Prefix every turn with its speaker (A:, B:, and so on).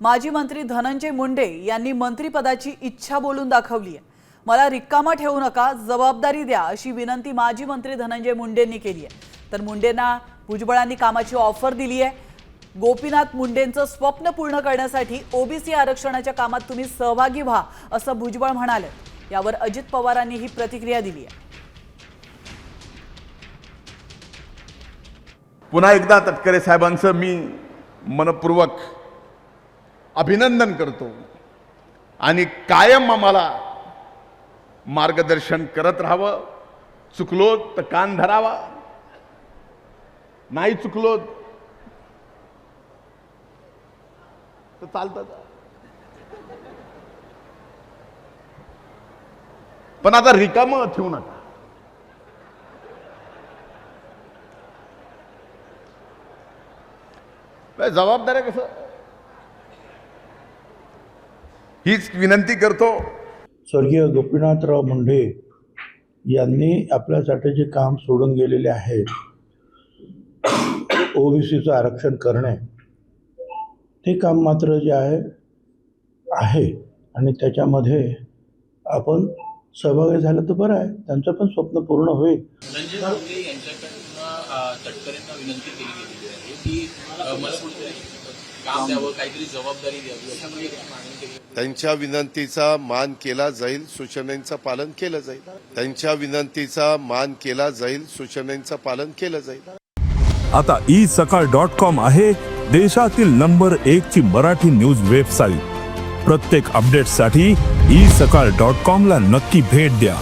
A: माजी मंत्री धनंजय मुंडे यांनी मंत्रिपदाची इच्छा बोलून दाखवली आहे मला रिकामा ठेवू नका जबाबदारी द्या अशी विनंती माजी मंत्री धनंजय मुंडेंनी केली आहे तर मुंडेंना भुजबळांनी कामाची ऑफर दिली आहे गोपीनाथ मुंडेंचं स्वप्न पूर्ण करण्यासाठी ओबीसी आरक्षणाच्या कामात तुम्ही सहभागी व्हा असं भुजबळ म्हणाले. यावर अजित पवारांनी ही प्रतिक्रिया दिली आहे
B: पुन्हा एकदा तटकरे साहेबांचं मी मनपूर्वक अभिनंदन करतो. आणि कायम आम्हाला मार्गदर्शन करत राहावं. चुकलो तर कान धरावा. नाही चुकलो तर चालतं. पण आता रिकामं ठेवू नका. काय जबाबदाऱ्या कसं? हीच विनंती करतो.
C: स्वर्गीय गोपीनाथराव मुंडे यांनी आपल्यासाठी जे काम सोडून गेलेले आहे. ओबीसीचं आरक्षण करणे. ते काम मात्र जे आहे आहे. आणि त्याच्यामध्ये आपण सहभागी झालं तर बरं आहे. त्यांचं पण स्वप्न पूर्ण होईल.
D: यांच्याकडनं तटकरेंना विनंती केली गेलेली आहे की काम द्यावं काहीतरी जबाबदारी द्यावी मागणी केली
E: त्यांच्या विनंतीचा मान केला जाईल सूचनांचं पालन केलं जाईल. त्यांच्या विनंतीचा मान केला जाईल सूचनांचं पालन केलं जाईल.
F: आता ई सकाळ डॉट कॉम आहे देशातील नंबर एक ची मराठी न्यूज वेबसाईट. प्रत्येक अपडेटसाठी ई सकाळ डॉट कॉम ला नक्की भेट द्या.